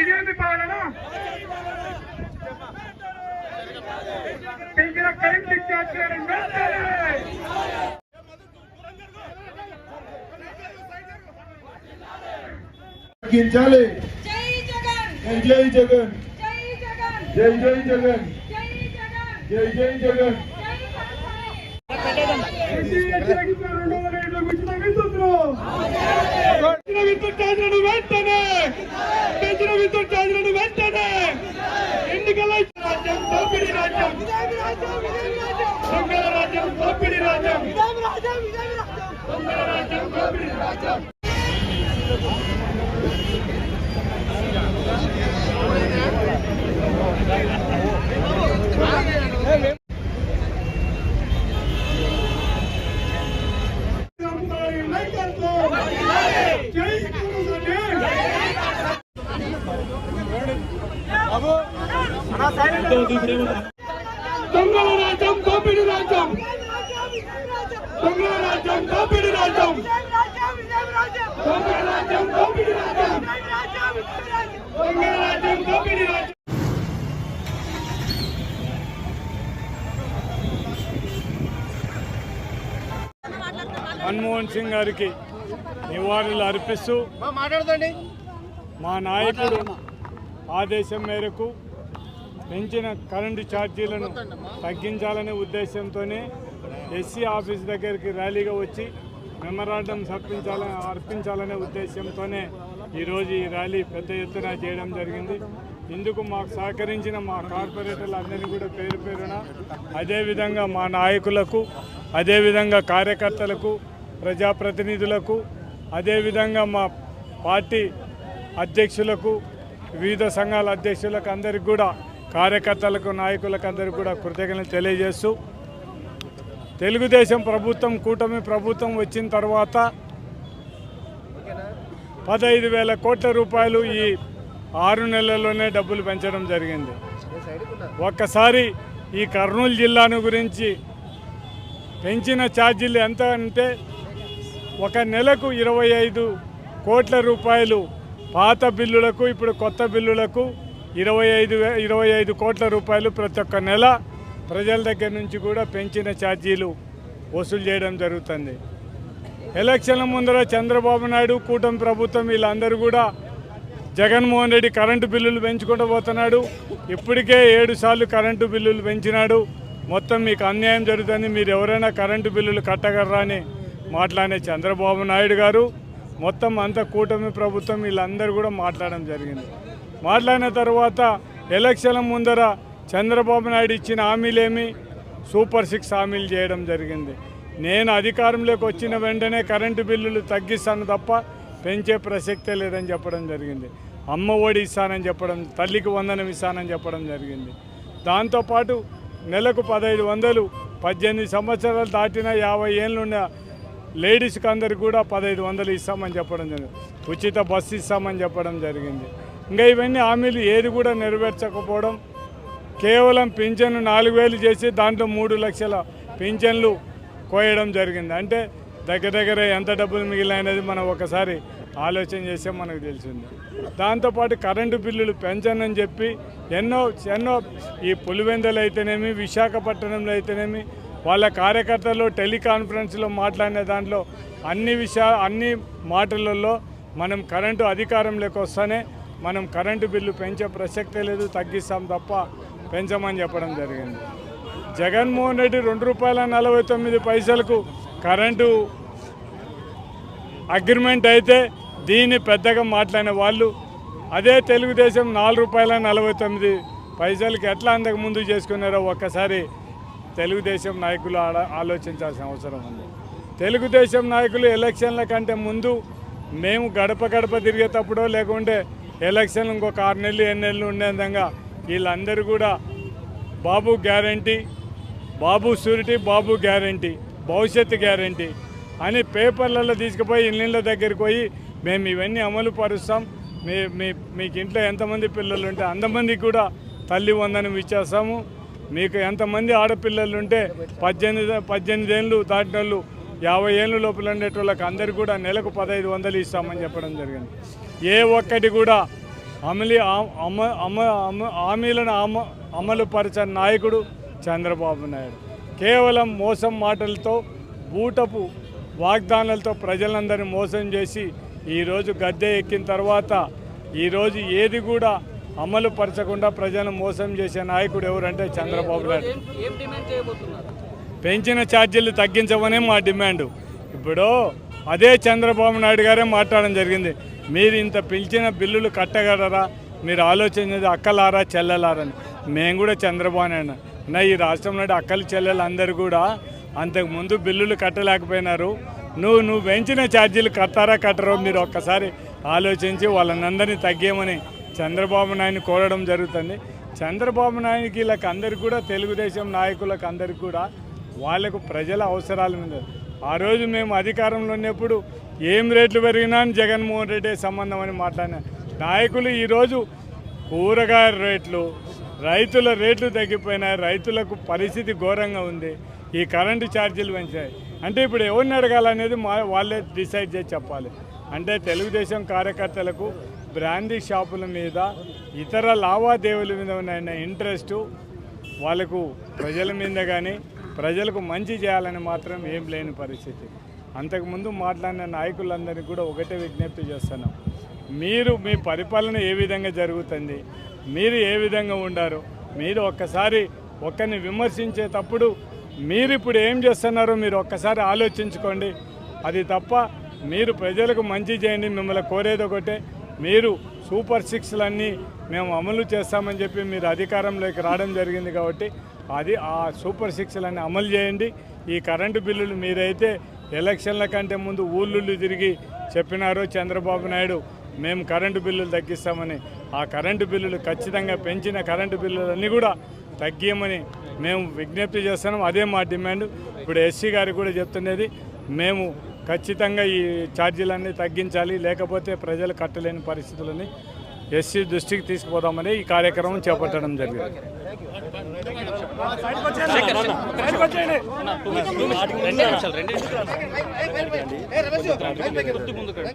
ఇదేమి పాలన పెంచిన కరెంట్ ఛార్జీలను వెంటనే తగ్గించాలి జై జగన్ జై జై జగన్ జై జగన్ జై జై జగన్ జై జగన్ జై జై జగన్ జై జగన్ వ్యతిరేకించిన రెండు వందల ఏళ్ళ ఉచిత విద్యుత్తును పెంచిన విద్యుత్ ఛార్జీలను వెంటనే Então, do Grêmio. Manmohan Singh గారికి నివాళులు అర్పిస్తూ మా నాయకుడు ఆదేశం మేరకు పెంచిన కరెంటు ఛార్జీలను తగ్గించాలనే ఉద్దేశంతోనే ఎస్సీ ఆఫీస్ దగ్గరికి ర్యాలీగా వచ్చి మెమరాండం సమర్పించాలని అర్పించాలనే ఉద్దేశంతోనే ఈరోజు ఈ ర్యాలీ పెద్ద ఎత్తున చేయడం జరిగింది. ఇందుకు మాకు సహకరించిన మా కార్పొరేటర్లందరినీ కూడా పేరు పేరున అదేవిధంగా మా నాయకులకు అదేవిధంగా కార్యకర్తలకు ప్రజాప్రతినిధులకు అదేవిధంగా మా పార్టీ అధ్యక్షులకు వివిధ సంఘాల అధ్యక్షులకు అందరికి కూడా కార్యకర్తలకు నాయకులకు అందరికి కూడా కృతజ్ఞతలు తెలియజేస్తూ తెలుగుదేశం ప్రభుత్వం కూటమి ప్రభుత్వం వచ్చిన తర్వాత పదహైదు వేల కోట్ల రూపాయలు ఈ ఆరు నెలల్లోనే డబ్బులు పెంచడం జరిగింది. ఒక్కసారి ఈ కర్నూలు జిల్లాను గురించి పెంచిన ఛార్జీలు ఎంత అంటే ఒక నెలకు ఇరవై ఐదు కోట్ల రూపాయలు పాత బిల్లులకు ఇప్పుడు కొత్త బిల్లులకు ఇరవై ఐదు వే- ఇరవై ఐదు కోట్ల రూపాయలు ప్రతి ఒక్క నెల ప్రజల దగ్గర నుంచి కూడా పెంచిన ఛార్జీలు వసూలు చేయడం జరుగుతుంది. ఎలక్షన్ల ముందర చంద్రబాబు నాయుడు కూటమి ప్రభుత్వం వీళ్ళందరూ కూడా జగన్మోహన్ రెడ్డి కరెంటు బిల్లులు పెంచుకుంటూ పోతున్నాడు. ఇప్పటికే ఏడు సార్లు కరెంటు బిల్లులు పెంచినాడు. మొత్తం మీకు అన్యాయం జరుగుతుంది. మీరు ఎవరైనా కరెంటు బిల్లులు కట్టగలరా అని మాట్లాడే చంద్రబాబు నాయుడు గారు మొత్తం అంత కూటమి ప్రభుత్వం వీళ్ళందరూ కూడా మాట్లాడడం జరిగింది. మాట్లాడిన తర్వాత ఎలక్షన్ల ముందర చంద్రబాబు నాయుడు ఇచ్చిన హామీలేమి సూపర్ సిక్స్ హామీలు చేయడం జరిగింది. నేను అధికారంలోకి వచ్చిన వెంటనే కరెంటు బిల్లులు తగ్గిస్తాను తప్ప పెంచే ప్రసక్తే లేదని చెప్పడం జరిగింది. అమ్మ ఒడి ఇస్తానని చెప్పడం తల్లికి వందనం ఇస్తానని చెప్పడం జరిగింది. దాంతోపాటు నెలకు పదహైదు వందలు పద్దెనిమిది సంవత్సరాలు దాటిన యాభై ఏళ్ళున్న లేడీస్కి అందరికి కూడా పదహైదు వందలు ఇస్తామని చెప్పడం జరిగింది. ఉచిత బస్సు ఇస్తామని చెప్పడం జరిగింది. ఇంకా ఇవన్నీ హామీలు ఏది కూడా నెరవేర్చకపోవడం కేవలం పింఛను నాలుగు వేలు చేసి దాంట్లో మూడు లక్షల పింఛన్లు కోయడం జరిగింది. అంటే దగ్గర దగ్గర ఎంత డబ్బులు మిగిలినది మనం ఒకసారి ఆలోచన చేస్తే మనకు తెలిసింది. దాంతోపాటు కరెంటు బిల్లులు పెంచనని చెప్పి ఎన్నో ఎన్నో ఈ పులివెందలు అయితేనేమి విశాఖపట్నంలో అయితేనేమి వాళ్ళ కార్యకర్తలు టెలికాన్ఫరెన్స్లో మాట్లాడిన దాంట్లో అన్ని విషయా అన్ని మాటలలో మనం కరెంటు అధికారంలోకి వస్తేనే మనం కరెంటు బిల్లు పెంచే ప్రసక్తే లేదు తగ్గిస్తాం తప్ప పెంచమని చెప్పడం జరిగింది. జగన్మోహన్ రెడ్డి రెండు రూపాయల నలభై తొమ్మిది పైసలకు కరెంటు అగ్రిమెంట్ అయితే దీన్ని పెద్దగా మాట్లాడిన వాళ్ళు అదే తెలుగుదేశం నాలుగు రూపాయల నలభై తొమ్మిది పైసలకి ఎట్లా అంతకు ముందు చేసుకున్నారో ఒక్కసారి తెలుగుదేశం నాయకులు ఆడ ఆలోచించాల్సిన అవసరం ఉంది. తెలుగుదేశం నాయకులు ఎలక్షన్ల కంటే ముందు మేము గడప గడప తిరిగేటప్పుడో లేకుంటే ఎలక్షన్లు ఇంకొక ఆరు నెలలు ఎన్ని నెలలు ఉండే విధంగా వీళ్ళందరూ కూడా Babu guarantee Babu surety Babu guarantee భవిష్యత్తు గ్యారంటీ అని పేపర్లలో తీసుకుపోయి ఇళ్ళ దగ్గరికి పోయి మేము ఇవన్నీ అమలు పరుస్తాం. మీ మీ మీకు ఇంట్లో ఎంతమంది పిల్లలు ఉంటే అంతమందికి కూడా తల్లి వందనం ఇచ్చేస్తాము. మీకు ఎంతమంది ఆడపిల్లలు ఉంటే పద్దెనిమిది పద్దెనిమిది ఏళ్ళు దాటిన వాళ్ళు యాభై ఏళ్ళు లోపల ఉండేటోళ్ళకి అందరికీ కూడా నెలకు పదహైదు వందలు ఇస్తామని చెప్పడం జరిగింది. ఏ ఒక్కటి కూడా అమలి ఆ- అమ అమ అమ హామీలను అమ అమలు పరచని నాయకుడు చంద్రబాబు నాయుడు. కేవలం మోసం మాటలతో బూటపు వాగ్దానాలతో ప్రజలందరినీ మోసం చేసి ఈరోజు గద్దె ఎక్కిన తర్వాత ఈరోజు ఏది కూడా అమలు పరచకుండా ప్రజలను మోసం చేసే నాయకుడు ఎవరంటే చంద్రబాబు నాయుడు పెంచిన ఛార్జీలు తగ్గించమనే మా డిమాండ్. ఇప్పుడు అదే చంద్రబాబు నాయుడు గారే మాట్లాడడం జరిగింది. మీరు ఇంత పిలిచిన బిల్లులు కట్టగలరా? మీరు ఆలోచించేది అక్కలారా చెల్లెలారని. మేము కూడా చంద్రబాబు నాయుడు నా ఈ రాష్ట్రంలో అక్కలు చెల్లెలు అందరూ కూడా అంతకు ముందు బిల్లులు కట్టలేకపోయినారు. నువ్వు నువ్వు పెంచిన ఛార్జీలు కట్టారా కట్టరో? మీరు ఒక్కసారి ఆలోచించి వాళ్ళనందరినీ తగ్గేయమని చంద్రబాబు నాయుడిని కోరడం జరుగుతుంది. చంద్రబాబు నాయుడికి వీళ్ళకి అందరు కూడా తెలుగుదేశం నాయకులకు అందరికీ కూడా వాళ్ళకు ప్రజల అవసరాల మీద ఆ రోజు మేము అధికారంలో ఉన్నప్పుడు ఏం రేట్లు పెరిగినా అని జగన్మోహన్ రెడ్డి సంబంధం అని మాట్లాడినా. నాయకులు ఈరోజు కూరగాయల రేట్లు రైతుల రేట్లు తగ్గిపోయినాయి. రైతులకు పరిస్థితి ఘోరంగా ఉంది. ఈ కరెంటు ఛార్జీలు పెంచాయి. అంటే ఇప్పుడు ఎవరిని అడగాలనేది మా వాళ్ళే డిసైడ్ చేసి చెప్పాలి. అంటే తెలుగుదేశం కార్యకర్తలకు బ్రాందీ షాపుల మీద ఇతర లావాదేవీల మీద ఉన్న ఇంట్రెస్టు వాళ్ళకు ప్రజల మీద కానీ ప్రజలకు మంచి చేయాలని మాత్రం ఏం లేని పరిస్థితి. అంతకుముందు మాట్లాడిన నాయకులందరికీ కూడా ఒకటే విజ్ఞప్తి చేస్తున్నాం. మీరు మీ పరిపాలన ఏ విధంగా జరుగుతుంది మీరు ఏ విధంగా ఉండారు మీరు ఒక్కసారి ఒక్కరిని విమర్శించేటప్పుడు మీరు ఇప్పుడు ఏం చేస్తున్నారో మీరు ఒక్కసారి ఆలోచించుకోండి. అది తప్ప మీరు ప్రజలకు మంచి చేయండి మిమ్మల్ని కోరేది ఒకటే. మీరు సూపర్ సిక్స్లన్నీ మేము అమలు చేస్తామని చెప్పి మీరు అధికారంలోకి రావడం జరిగింది కాబట్టి అది ఆ సూపర్ సిక్స్లన్నీ అమలు చేయండి. ఈ కరెంటు బిల్లులు మీరైతే ఎలక్షన్ల కంటే ముందు ఊళ్ళు తిరిగి చెప్పినారో చంద్రబాబు నాయుడు మేము కరెంటు బిల్లులు తగ్గిస్తామని. ఆ కరెంటు బిల్లులు ఖచ్చితంగా పెంచిన కరెంటు బిల్లులన్నీ కూడా తగ్గియమని మేము విజ్ఞప్తి చేస్తున్నాం. అదే మా డిమాండ్. ఇప్పుడు ఎస్సీ గారికి కూడా చెప్తున్నది మేము ఖచ్చితంగా ఈ ఛార్జీలన్నీ తగ్గించాలి లేకపోతే ప్రజలు కట్టలేని పరిస్థితులని ఎస్సీ దృష్టికి తీసుకుపోదామని ఈ కార్యక్రమం చేపట్టడం జరిగింది. రెండు నిమిషాలు రెండు నిమిషాలు.